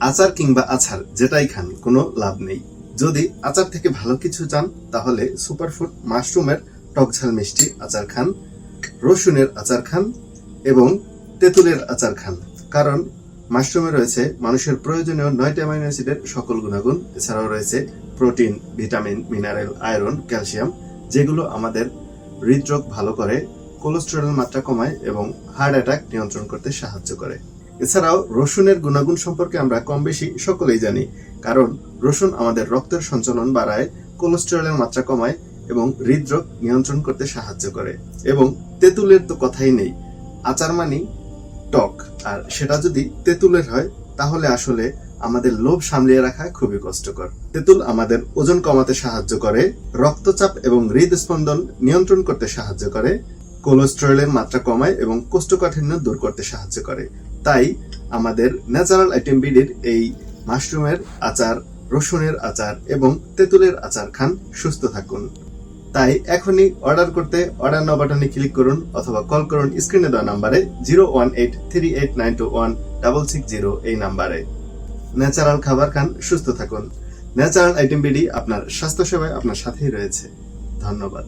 আচার কিংবা আচার যেটাই খান, কোনো লাভ নেই। যদি আচার থেকে ভালো কিছু চান, তাহলে সুপারফুড মাশরুমের টকঝাল মিষ্টি আচার খান, রসুনের আচার খান এবং তেঁতুলের আচার খান। কারণ মাশরুমে রয়েছে মানুষের প্রয়োজনীয় নয়টি অ্যামাইনো অ্যাসিডের সকল গুণাগুণ। এছাড়াও রয়েছে protein, vitamin, mineral, iron, calcium, যেগুলো আমাদের হৃদরোগ ভালো করে, কোলেস্টেরল মাত্রা কমায় এবং হার্ট অ্যাটাক নিয়ন্ত্রণ করতে সাহায্য করে। এছাড়াও রসুনের গুণাগুণ সম্পর্কে আমরা কম বেশি সকলেই জানি, কারণ রসুন আমাদের রক্তের সঞ্চালন বাড়ায়, কোলেস্টেরলের মাত্রা কমায় এবং হৃদরোগ নিয়ন্ত্রণ করতে সাহায্য করে। এবং তেঁতুলের তো কথাই নেই, আচার মানি টক, আর সেটা যদি তেঁতুলের হয়, তাহলে আসলে আমাদের লোভ সামলিয়ে রাখা খুবই কষ্টকর। তেঁতুল আমাদের ওজন কমাতে সাহায্য করে, রক্তচাপ এবং হৃদস্পন্দন নিয়ন্ত্রণ করতে সাহায্য করে কোলেস্টেরলের মাত্রা কমায় এবং কোষ্ঠকাঠিন্য দূর করতে সাহায্য করে। তাই আমাদের ন্যাচারাল আইটেম বিডির এই মাশরুমের আচার, রসুনের আচার এবং তেঁতুলের আচার খান সুস্থ থাকুন। তাই এখনই অর্ডার করতে অর্ডার নাও বাটনে ক্লিক করুন অথবা কল করুন স্ক্রিনে দেওয়া নাম্বারে zero one eight three eight nine two one double six zero এই নাম্বারে। ন্যাচারাল খাবার খান, সুস্থ থাকুন। ন্যাচারাল আইটেম বিডি আপনার স্বাস্থ্য সেবায় আপনার সাথেই রয়েছে। ধন্যবাদ।